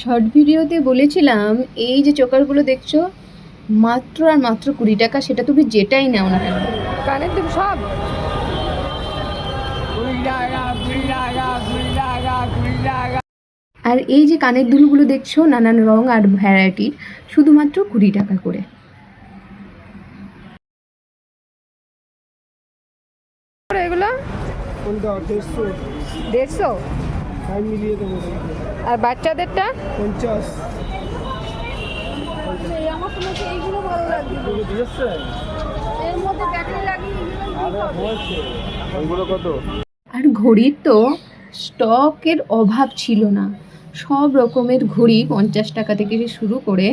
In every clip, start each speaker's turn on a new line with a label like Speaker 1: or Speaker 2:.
Speaker 1: Short ভিডিওতে বলেছিলাম এই যে চোকারগুলো দেখছ মাত্র আর মাত্র কুড়ি টাকা সেটা তুমি যেটাই নাও না কেন?
Speaker 2: কানের তুমি সব।
Speaker 1: আর এই যে কানের দুলগুলো দেখছ নানান রং আর ভ্যারাইটির শুধুমাত্র কুড়ি টাকা করে।
Speaker 2: এগুলো?
Speaker 3: দেড়শো।
Speaker 2: দেড়শো?
Speaker 3: মিলিয়ে দেবো।
Speaker 2: আর বাচ্চাদেরটা?
Speaker 3: পঞ্চাশ।
Speaker 1: আর ঘড়ির তো স্টকের অভাব ছিল না। সব রকমের ঘড়ি পঞ্চাশ টাকা থেকে শুরু করে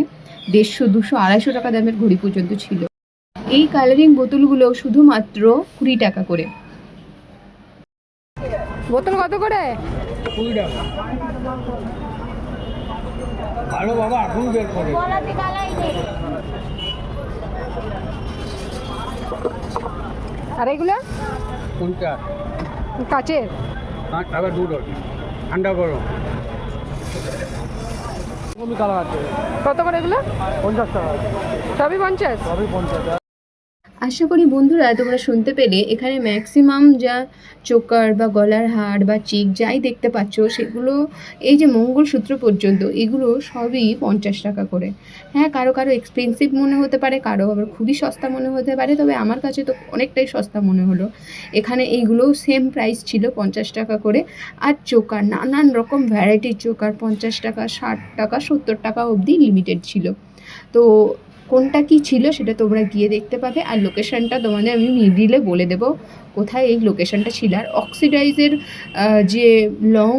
Speaker 1: দেড়শো দুশো আড়াইশো টাকা দামের ঘড়ি পর্যন্ত ছিল। এই কালারিং বোতলগুলো শুধুমাত্র কুড়ি টাকা করে।
Speaker 2: বোতল কত করে?
Speaker 3: কুড়ি টাকা। ভালো বাবা এখন বের করে।
Speaker 2: আর এগুলো?
Speaker 3: কোনটা?
Speaker 2: কাচের।
Speaker 3: পাঁচ টাকা দুটো ঠান্ডা গরম।
Speaker 2: কত করে এগুলো?
Speaker 3: পঞ্চাশ টাকা।
Speaker 2: সবই পঞ্চাশ?
Speaker 3: সবই পঞ্চাশ।
Speaker 1: আশা করি বন্ধুরা, তোমরা শুনতে পেলে এখানে ম্যাক্সিমাম যা চোকার বা গলার হার বা চিক যাই দেখতে পাচ্ছ, সেগুলো এই যে মঙ্গলসূত্র পর্যন্ত, এগুলো সবই পঞ্চাশ টাকা করে। হ্যাঁ কারও কারও এক্সপেন্সিভ মনে হতে পারে, কারও আবার খুবই সস্তা মনে হতে পারে, তবে আমার কাছে তো অনেকটাই সস্তা মনে হলো। এখানে এইগুলোও সেম প্রাইস ছিল পঞ্চাশ টাকা করে, আর চোকার নানান রকম ভ্যারাইটির চোকার পঞ্চাশ টাকা, ষাট টাকা, সত্তর টাকা অবধি লিমিটেড ছিল। তো কোনটা কি ছিল সেটা তোমরা গিয়ে দেখতে পাবে। আর লোকেশনটা তোমাদের আমি মিডিলে বলে দেবো কোথায় এই লোকেশনটা ছিল। আর অক্সিডাইজের যে লং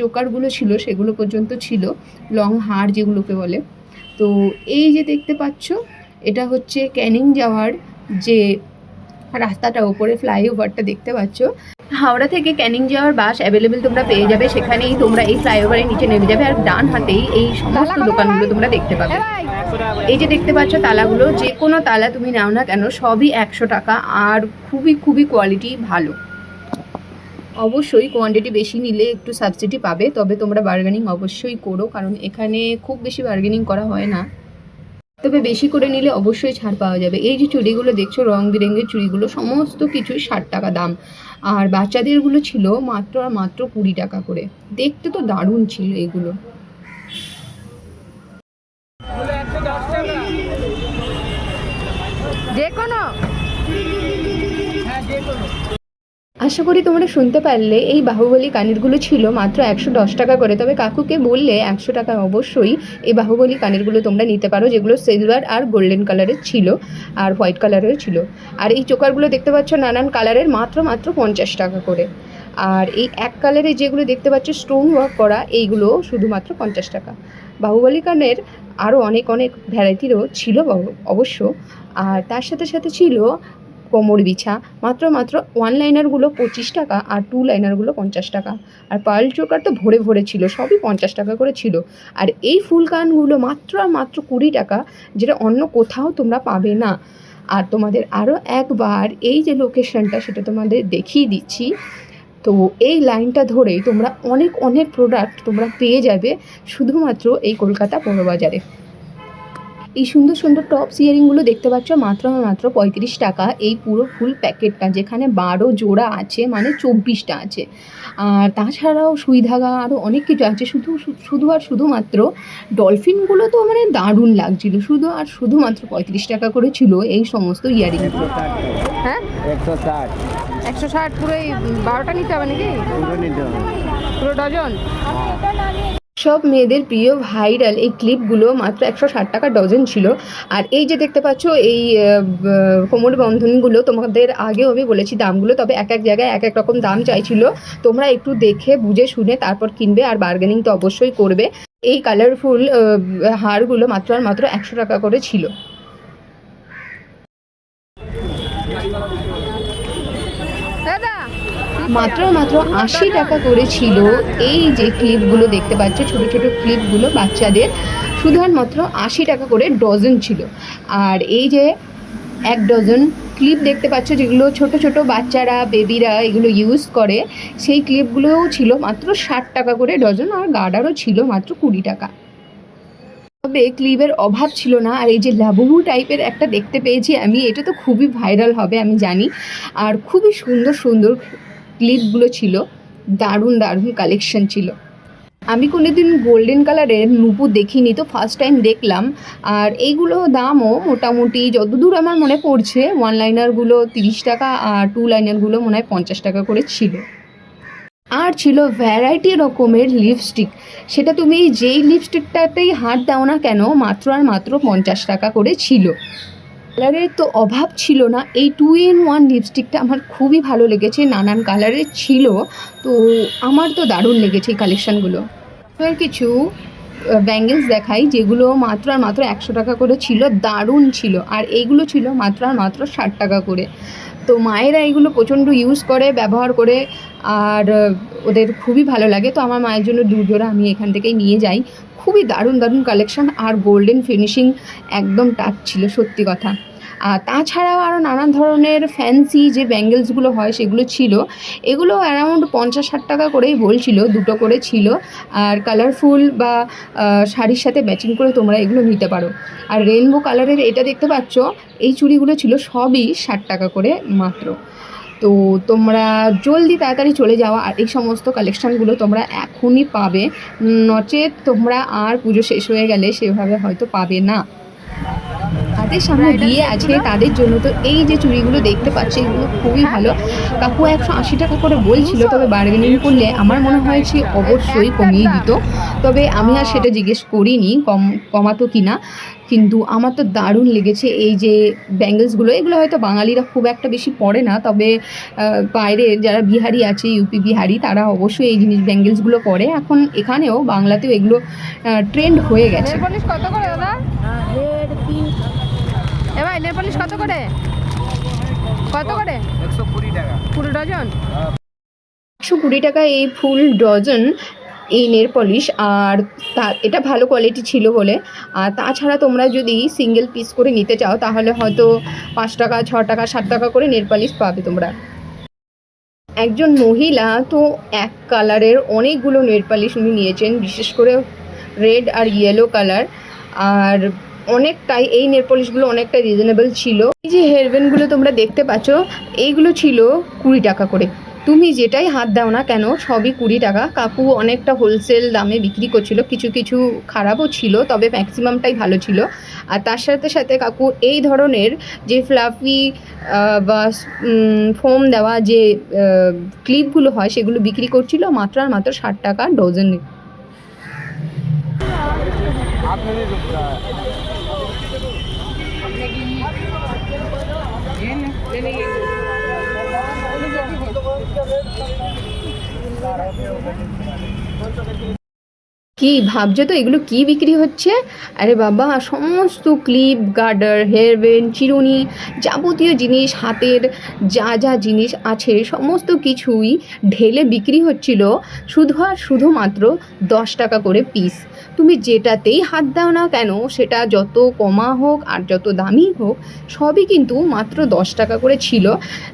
Speaker 1: চোকারগুলো ছিল সেগুলো পর্যন্ত ছিল। লং হার যেগুলোকে বলে। তো এই যে দেখতে পাচ্ছ, এটা হচ্ছে ক্যানিং যাওয়ার যে রাস্তাটা, ওপরে ফ্লাইওভারটা দেখতে পাচ্ছ। হাওড়া থেকে ক্যানিং যাওয়ার বাস অ্যাভেলেবেল তোমরা পেয়ে যাবে। সেখানেই তোমরা এই ফ্লাইওভারের নিচে নেমে যাবে আর ডান হাতেই এই সমস্ত দোকানগুলো তোমরা দেখতে পাবে। এই যে দেখতে পাচ্ছ তালাগুলো যে কোনো তালা তুমি নাও না কেন সবই একশো টাকা আর খুবই খুবই কোয়ালিটি ভালো। অবশ্যই কোয়ান্টিটি বেশি নিলে একটু সাবসিডি পাবে তবে তোমরা বার্গেনিং অবশ্যই করো কারণ এখানে খুব বেশি বার্গেনিং করা হয় না। তবে বেশি করে নিলে অবশ্যই ছাড় পাওয়া যাবে। এই যে চুড়িগুলো দেখছ, রং বেরঙের চুড়িগুলো, সমস্ত কিছুই ষাট টাকা দাম। আর বাচ্চাদেরগুলো ছিল মাত্র আর মাত্র কুড়ি টাকা করে। দেখতে তো দারুণ ছিল এগুলো।
Speaker 2: যে কোনো
Speaker 1: আশা করি তোমরা শুনতে পারলে, এই বাহুবলী কানেরগুলো ছিল মাত্র একশো দশ টাকা করে। তবে কাকুকে বললে একশো টাকা অবশ্যই এই বাহুবলী কানেরগুলো তোমরা নিতে পারো, যেগুলো সিলভার আর গোল্ডেন কালারের ছিল আর হোয়াইট কালারের ছিল। আর এই চোকারগুলো দেখতে পাচ্ছ নানান কালারের, মাত্র মাত্র পঞ্চাশ টাকা করে। আর এই এক কালারে যেগুলো দেখতে পাচ্ছ স্টোন ওয়ার্ক করা, এইগুলো শুধুমাত্র পঞ্চাশ টাকা। বাহুবলী কানের আরও অনেক অনেক ভ্যারাইটিরও ছিল অবশ্য। আর তার সাথে সাথে ছিল কোমর বিছা। মাত্র মাত্র ওয়ান লাইনারগুলো পঁচিশ টাকা আর টু লাইনারগুলো পঞ্চাশ টাকা। আর পার্ল চোকার তো ভরে ভরে ছিল, সবই পঞ্চাশ টাকা করে ছিল। আর এই ফুল কানগুলো মাত্র আর মাত্র কুড়ি টাকা, যেটা অন্য কোথাও তোমরা পাবে না। আর তোমাদের আরও একবার এই যে লোকেশনটা সেটা তোমাদের দেখিয়ে দিচ্ছি। তো এই লাইনটা ধরেই তোমরা অনেক অনেক প্রোডাক্ট তোমরা পেয়ে যাবে শুধুমাত্র এই কলকাতা বড়বাজারে। এই সুন্দর সুন্দর টপস ইয়ারিংগুলো দেখতে পাচ্ছ মাত্র মাত্র পঁয়ত্রিশ টাকা। এই পুরো ফুল প্যাকেটটা যেখানে বারো জোড়া আছে মানে চব্বিশটা আছে। আর তাছাড়াও সুই ধাগা আরও অনেক কিছু আছে শুধু শুধু আর শুধুমাত্র ডলফিনগুলো তো মানে দারুণ লাগছিল। শুধু আর শুধুমাত্র পঁয়ত্রিশ টাকা করে ছিল এই সমস্ত ইয়ারিংগুলো
Speaker 2: হ্যাঁ?
Speaker 3: একশো ষাট।
Speaker 2: একশো ষাট পুরো এই বারোটা নিতে হবে নাকি? পুরো ডজন
Speaker 1: সব মেয়েদের প্রিয় ভাইরাল এই ক্লিপগুলো মাত্র একশো ষাট টাকা ডজন ছিল। আর এই যে দেখতে পাচ্ছ, এই কোমর বন্ধনগুলো তোমাদের আগেও আমি বলেছি দামগুলো, তবে এক এক জায়গায় এক এক রকম দাম চাইছিল। তোমরা একটু দেখে, বুঝে, শুনে তারপর কিনবে আর বার্গেনিং তো অবশ্যই করবে। এই কালারফুল হারগুলো মাত্র আর মাত্র একশো টাকা করে ছিল
Speaker 2: দাদা
Speaker 1: মাত্র মাত্র আশি টাকা করে ছিল এই যে ক্লিপগুলো দেখতে পাচ্ছ, ছোট ছোট ক্লিপগুলো বাচ্চাদের। শুধু আর মাত্র আশি টাকা করে ডজন ছিল। আর এই যে এক ডজন ক্লিপ দেখতে পাচ্ছ, যেগুলো ছোট ছোট বাচ্চারা, বেবিরা এগুলো ইউজ করে, সেই ক্লিপগুলোও ছিল মাত্র ষাট টাকা করে ডজন আর গার্ডারও ছিল মাত্র কুড়ি টাকা। তবে ক্লিপের অভাব ছিল না। আর এই যে লাবুবু টাইপের একটা দেখতে পেয়েছি আমি, এটা তো খুবই ভাইরাল হবে আমি জানি। আর খুবই সুন্দর সুন্দর ক্লিপগুলো ছিল, দারুণ দারুণ কালেকশন ছিল। আমি কোনোদিন গোল্ডেন কালারের নুপুর দেখিনি, তো ফার্স্ট টাইম দেখলাম। আর এইগুলো দামও মোটামুটি যতদূর আমার মনে পড়ছে ওয়ান লাইনারগুলো তিরিশ টাকা আর টু লাইনারগুলো মনে হয় পঞ্চাশ টাকা করে ছিল। আর ছিল ভ্যারাইটি রকমের লিপস্টিক সেটা তুমি যেই লিপস্টিকটাতেই হাত দাও না কেন, মাত্র আর মাত্র পঞ্চাশ টাকা করে ছিল। কালারের তো অভাব ছিল না। এই টু ইন ওয়ান লিপস্টিকটা আমার খুবই ভালো লেগেছে, নানান কালারের ছিল। তো আমার তো দারুণ লেগেছে এই কালেকশানগুলো এবার কিছু ব্যাঙ্গেলস দেখাই, যেগুলো মাত্র আর মাত্র একশো টাকা করে ছিল, দারুণ ছিল। আর এইগুলো ছিল মাত্র আর মাত্র ষাট টাকা করে। তো মায়েরা এইগুলো প্রচণ্ড ইউজ করে, ব্যবহার করে, আর ওদের খুবই ভালো লাগে। তো আমার মায়ের জন্য দুজোড়া আমি এখান থেকেই নিয়ে যাই। খুবই দারুণ দারুণ কালেকশান আর গোল্ডেন ফিনিশিং একদম টাচ ছিল, সত্যি কথা। তাছাড়াও আরও নানান ধরনের ফ্যান্সি যে ব্যাঙ্গেলসগুলো হয় সেগুলো ছিল, এগুলো অ্যারাউন্ড পঞ্চাশ ষাট টাকা করেই বলছিল, দুটো করে ছিল। আর কালারফুল বা শাড়ির সাথে ম্যাচিং করে তোমরা এগুলো নিতে পারো। আর রেনবো কালারের এটা দেখতে পাচ্ছ, এই চুড়িগুলো ছিল সবই ষাট টাকা করে মাত্র। তো তোমরা জলদি তাড়াতাড়ি চলে যাওয়া আর এই সমস্ত কালেকশানগুলো তোমরা এখনই পাবে। নচেত তোমরা আর পুজো শেষ হয়ে গেলে সেভাবে হয়তো পাবে না। তাদের সামনে বিয়ে আছে, তাদের জন্য তো এই যে চুড়িগুলো দেখতে পাচ্ছি, এগুলো খুবই ভালো। কাকু একশো আশি টাকা করে বলছিল, তবে বার্গেনিং করলে আমার মনে হয় সে অবশ্যই কমিয়ে দিত। তবে আমি আর সেটা জিজ্ঞেস করিনি, কম, কমাতো কি না কিন্তু আমার তো দারুণ লেগেছে এই যে ব্যাঙ্গেলসগুলো। এগুলো হয়তো বাঙালিরা খুব একটা বেশি পরে না, তবে বাইরে যারা বিহারি আছে ইউপি বিহারি, তারা অবশ্যই এই জিনিস ব্যাঙ্গেলসগুলো পরে। এখন এখানেও বাংলাতেও এগুলো ট্রেন্ড হয়ে গেছে।
Speaker 2: কত করে দাদা? এ ভাই নেল পলিশ কত করে? কত করে?
Speaker 3: একশো কুড়ি টাকা
Speaker 1: এই ফুল ডজন এই নেল পলিশ আর তা, এটা ভালো কোয়ালিটি ছিল বলে। আর তাছাড়া তোমরা যদি সিঙ্গেল পিস করে নিতে চাও, তাহলে হয়তো পাঁচ টাকা, ছ টাকা, সাত টাকা করে নেল পলিশ পাবে তোমরা। একজন মহিলা তো এক কালারের অনেকগুলো নেল পলিশ উনি নিয়েছেন, বিশেষ করে রেড আর ইয়েলো কালার আর অনেকটাই, এই নেল পলিশগুলো অনেকটা রিজনেবল ছিল। এই যে হেয়ারব্যান্ডগুলো তোমরা দেখতে পাচ্ছ, এইগুলো ছিল কুড়ি টাকা করে। তুমি যেটাই হাত দাও না কেন, সবই কুড়ি টাকা। কাকু অনেকটা হোলসেল দামে বিক্রি করছিল, কিছু কিছু খারাপও ছিল, তবে ম্যাক্সিমামটাই ভালো ছিল। আর তার সাথে সাথে কাকু এই ধরনের যে ফ্লাফি বা ফোম দেওয়া যে ক্লিপগুলো হয়, সেগুলো বিক্রি করছিল মাত্র আর মাত্র ষাট টাকা ডজনে
Speaker 3: नहीं रुकता
Speaker 1: কি ভাবছ তো? এগুলো কি বিক্রি হচ্ছে? আরে বাবা, সমস্ত ক্লিপ, গার্ডার হেয়ারব্যান্ড চিরুনি যাবতীয় জিনিস, হাতের যা যা জিনিস আছে, সমস্ত কিছুই ঢেলে বিক্রি হচ্ছিল শুধু আর শুধুমাত্র দশ টাকা করে পিস তুমি যেটাতেই হাত দাও না কেন, সেটা যত কমা হোক আর যত দামি হোক, সবই কিন্তু মাত্র দশ টাকা করে ছিল।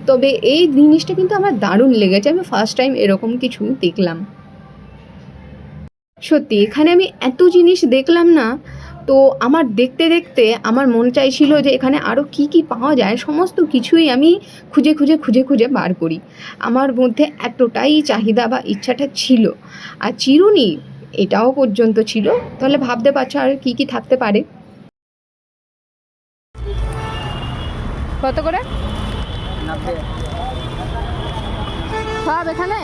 Speaker 1: তবে এই জিনিসটা কিন্তু আমার দারুণ লেগেছে। আমি ফার্স্ট টাইম এরকম কিছু দেখলাম। সত্যি এখানে আমি এত জিনিস দেখলাম না তো আমার দেখতে দেখতে আমার মন চাইছিল যে এখানে আরও কি কি পাওয়া যায় সমস্ত কিছুই আমি খুঁজে খুঁজে খুঁজে খুঁজে বার করি। আমার মধ্যে এতটাই চাহিদা বা ইচ্ছাটা ছিল। আর চিরুনি এটাও পর্যন্ত ছিল। তাহলে ভাবতে পারছ আর কি কি থাকতে পারে?
Speaker 2: কত করে? সব এখানে?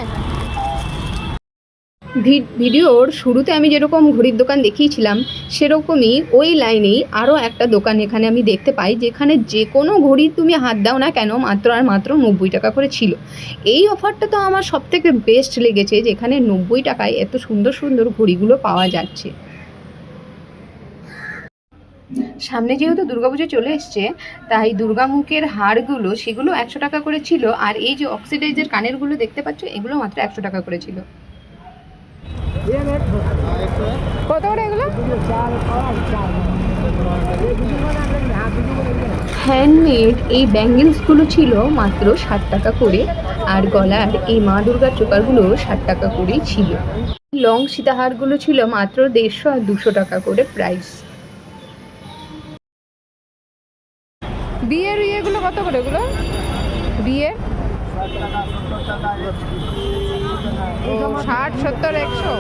Speaker 1: ভিডিওর শুরুতে আমি যেরকম ঘড়ির দোকান দেখিয়েছিলাম, সেরকমই ওই লাইনেই আরও একটা দোকান এখানে আমি দেখতে পাই, যেখানে যে কোনো ঘড়ি তুমি হাত দাও না কেন, মাত্র আর মাত্র নব্বই টাকা করে ছিল। এই অফারটা তো আমার সবথেকে বেস্ট লেগেছে, যেখানে নব্বই টাকায় এত সুন্দর সুন্দর ঘড়িগুলো পাওয়া যাচ্ছে। সামনে যেহেতু দুর্গাপুজো চলে এসছে, তাই দুর্গামুখের হারগুলো সেগুলো একশো টাকা করে ছিল, আর এই যে অক্সিডাইজের কানেরগুলো দেখতে পাচ্ছ, এগুলো মাত্র একশো টাকা করে ছিল।
Speaker 2: কত করে এগুলো?
Speaker 1: হ্যান্ডমেড এই ব্যাঙ্গেলসগুলো ছিল মাত্র ষাট টাকা করে আর গলার এই মা দুর্গার চোকারগুলো ষাট টাকা করেই ছিল। লং সীতাহারগুলো ছিল মাত্র দেড়শো আর দুশো টাকা করে প্রাইস
Speaker 2: বিয়ের ইয়েগুলো কত করে এগুলো? বিয়ে? ষাট সত্তর একশো।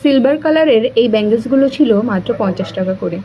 Speaker 1: সিলভার কালারের এই ব্যাঙ্গেলসগুলো ছিল মাত্র পঞ্চাশ টাকা করে।